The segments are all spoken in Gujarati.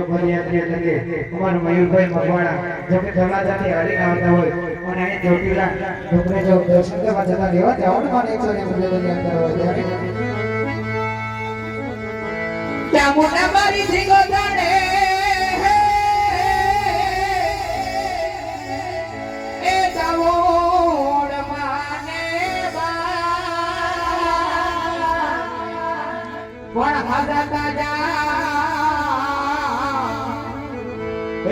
જો પદયાત્રી તરીકે હોય ત્યાં મારી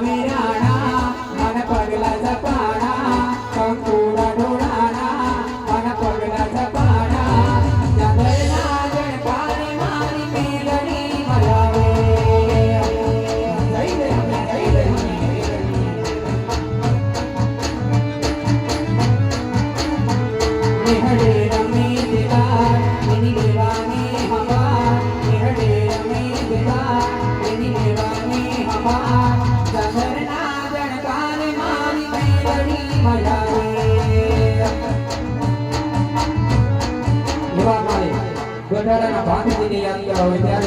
ಕಾವೇರಾಯ falar.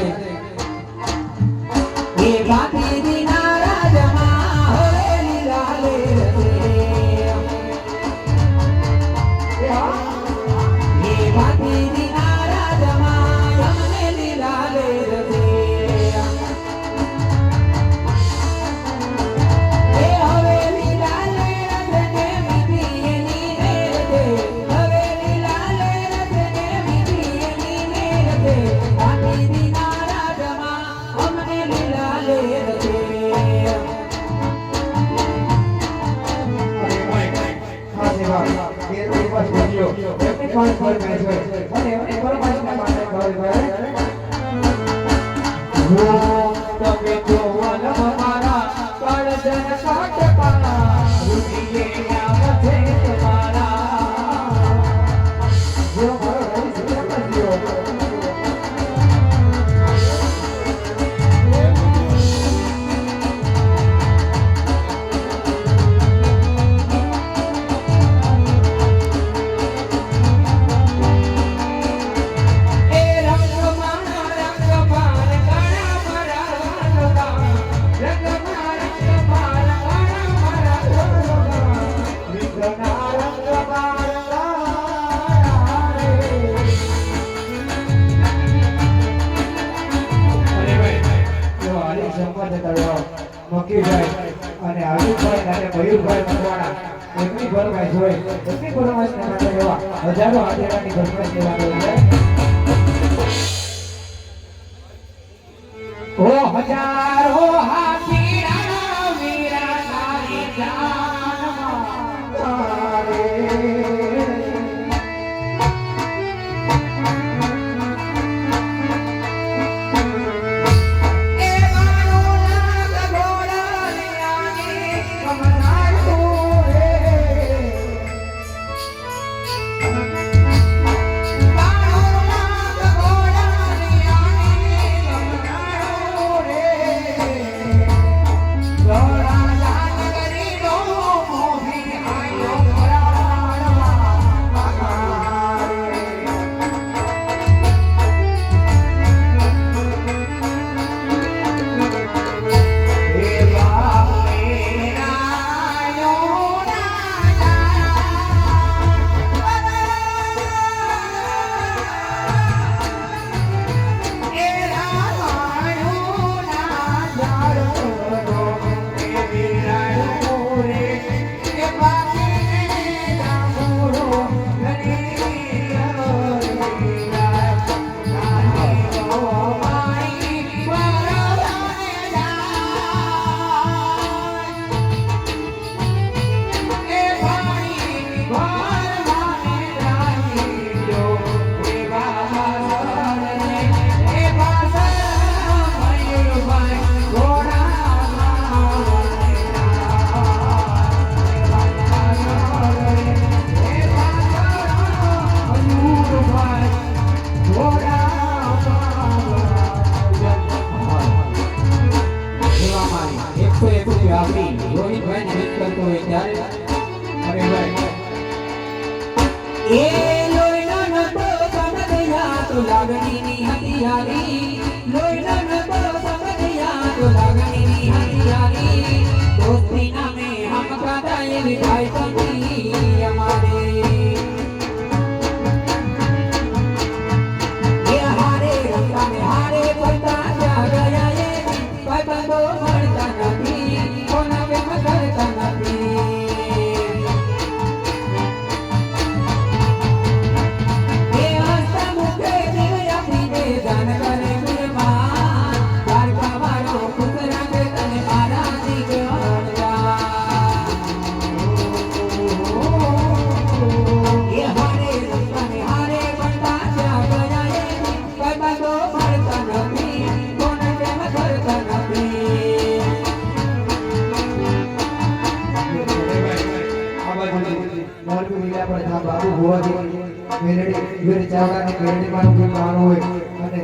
માતાની ઘેરની બાજુ માનું હોય અને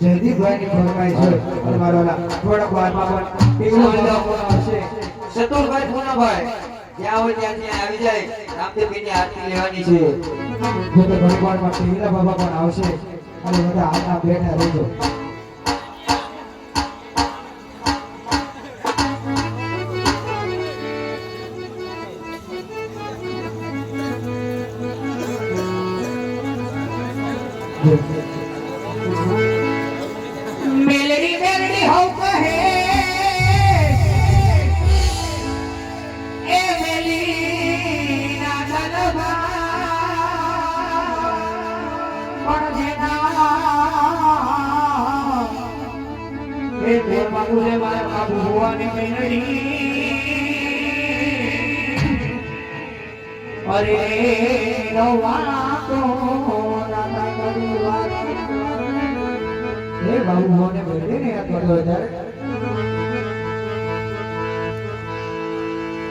જયદીપભાઈની ફરમાઈશ હોય પરમારોલા થોડા વારમાં પણ પીળો હલકો આવશે. સતુરભાઈ પૂનમભાઈ જ્યાં હોય ત્યાં ત્યાં આવી જાય. રામદેવજીની આરતી લેવાની છે. જો તો બાબા પણ આવશે. અને બધા હાથમાં બેઠા રહેજો. એ ભોર અરે રવાના તો દાદા કરી વાત.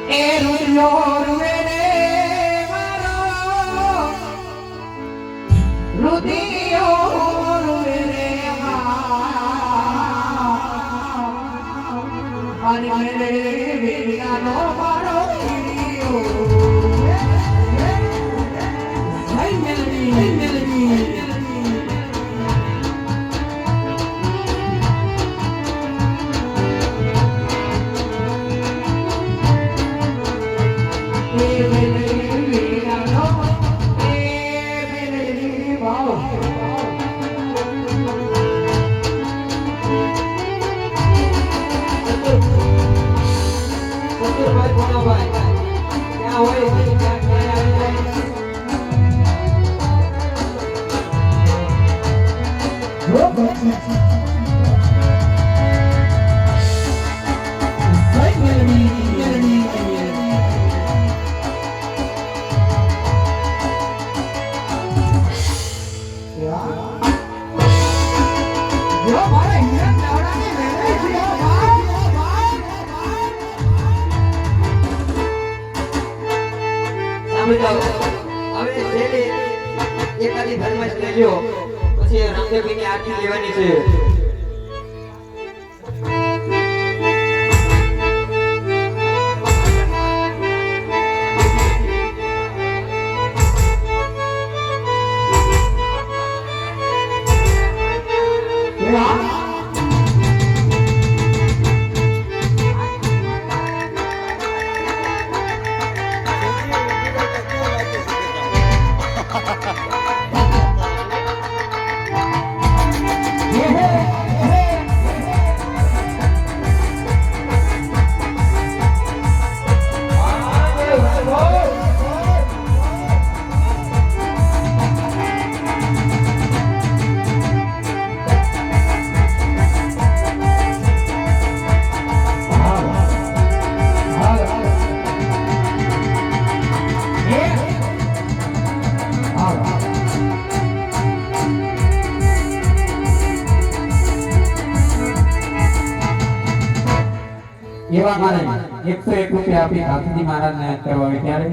હે મેરે વેરિયાનો મારો કીડીયો હે રામદેવભાઈની આરતી લેવાની છે એવા એકસો એક રૂપિયા આપી ગાંધીજી મહારાજને યાદ કરવા આવે? ત્યારે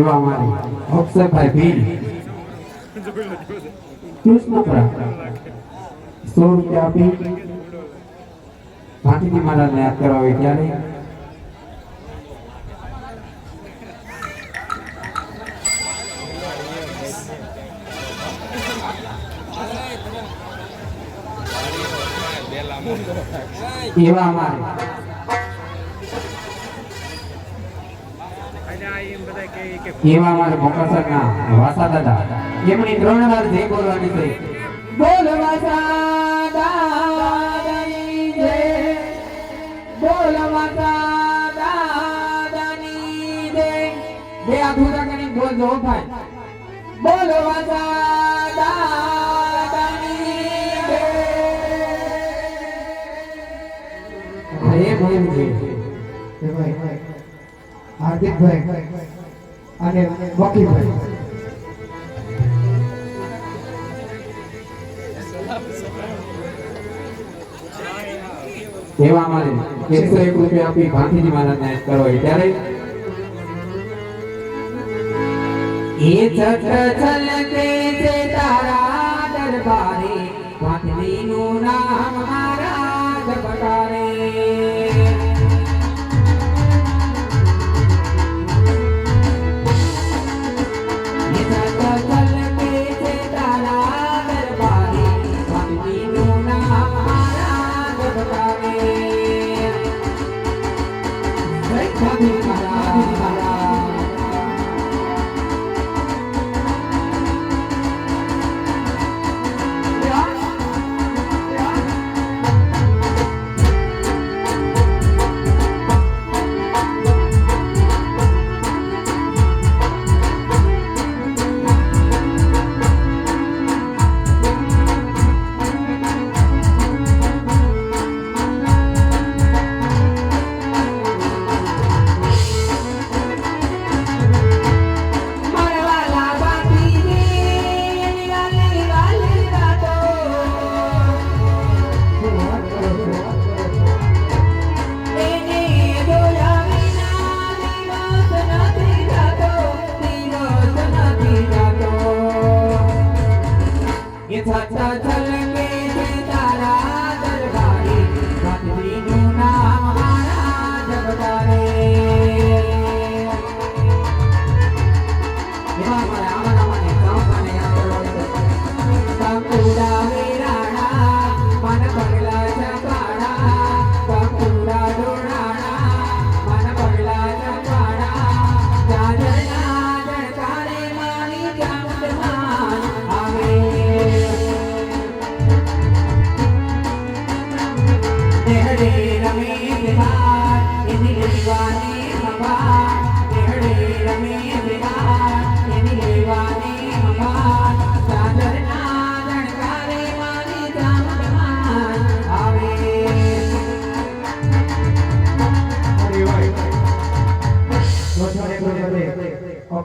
એવા મારે અક્ષરભાઈ ભીલ કૃષ્ણપુરા સો રૂપિયા આપી. ગાંધીજી મહારાજને યાદ કરવા હોય ત્યારે. એવા અમારે. એવા અમારે મોકલસરના વાસા દાદા એમની ત્રણ વાર જય બોલવાની છે, બોલ વાસા દાદાની જય. બોલ વાસા દાદાની જય. બે આખું રાખીને બોલ જો ભાઈ. બોલ વાસા દાદાની જય. એ બોલ જય હાર્દિકભાઈ. અને વકીલભાઈ એવા મારે એકસો એક રૂપિયા આપી ગાંધીજી મહારાજને કરવા ત્યારે એ છત્ર છલકે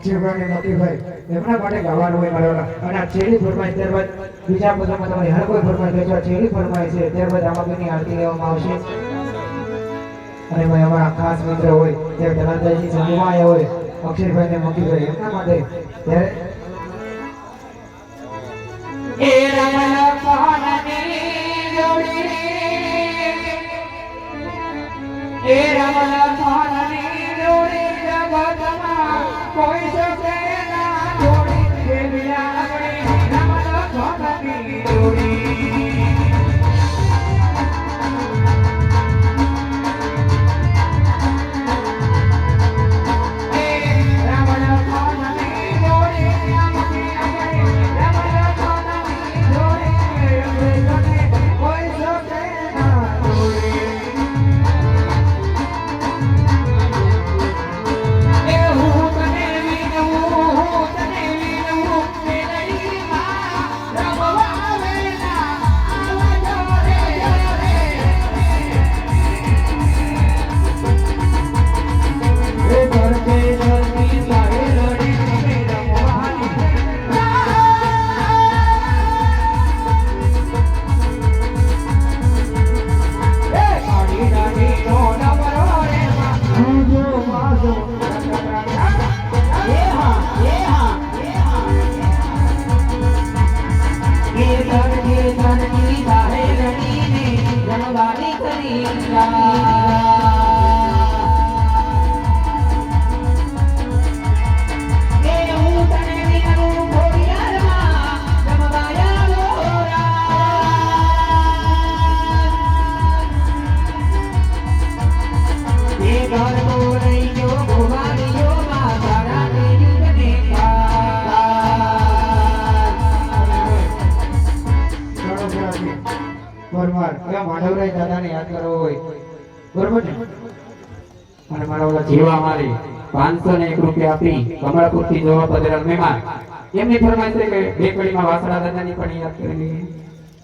જીવડાને મોટી હોય. એમના માટે ગાવાનું હોય મારા અને આ છેલ્લી ફરમાય ત્યારબાદ બીજા બધામાં તમારી હર કોઈ ફરમાય છે આ છેલ્લી ફરમાય છે. ત્યારબાદ આમાં આરતી લેવામાં આવશે? અને એમાં ખાસ મિત્ર હોય ત્યારે ધનંજયજી જમવા આવ્યા હોય, અક્ષયભાઈને મૂકી ગયો એમના માટે ત્યારે રમણ કોણની રમણ 不好意思 સુરતથી જોવા પધારેલ મહેમાન એમની ફરમાઈશ છે કે બે કડીમાં વાસણા દાદાની પણ યાદ કરી લઈએ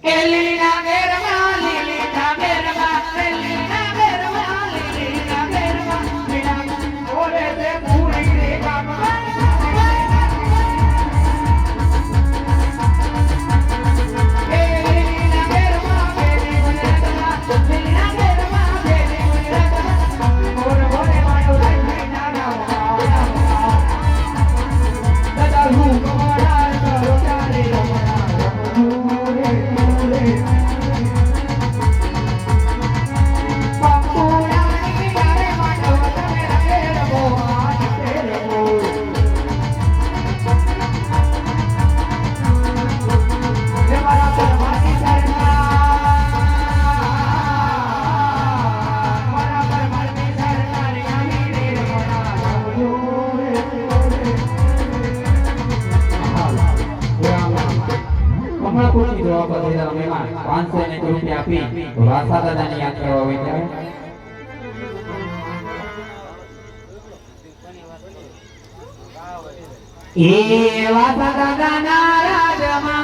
કેલીના ગેરમાં લીલીના ગેરમાં માં પાંચસો રૂપિયા આપી વાસા દાદાની યાદ કરવા હોય ત્યારે. એ વાસા દાદા નારાજમાં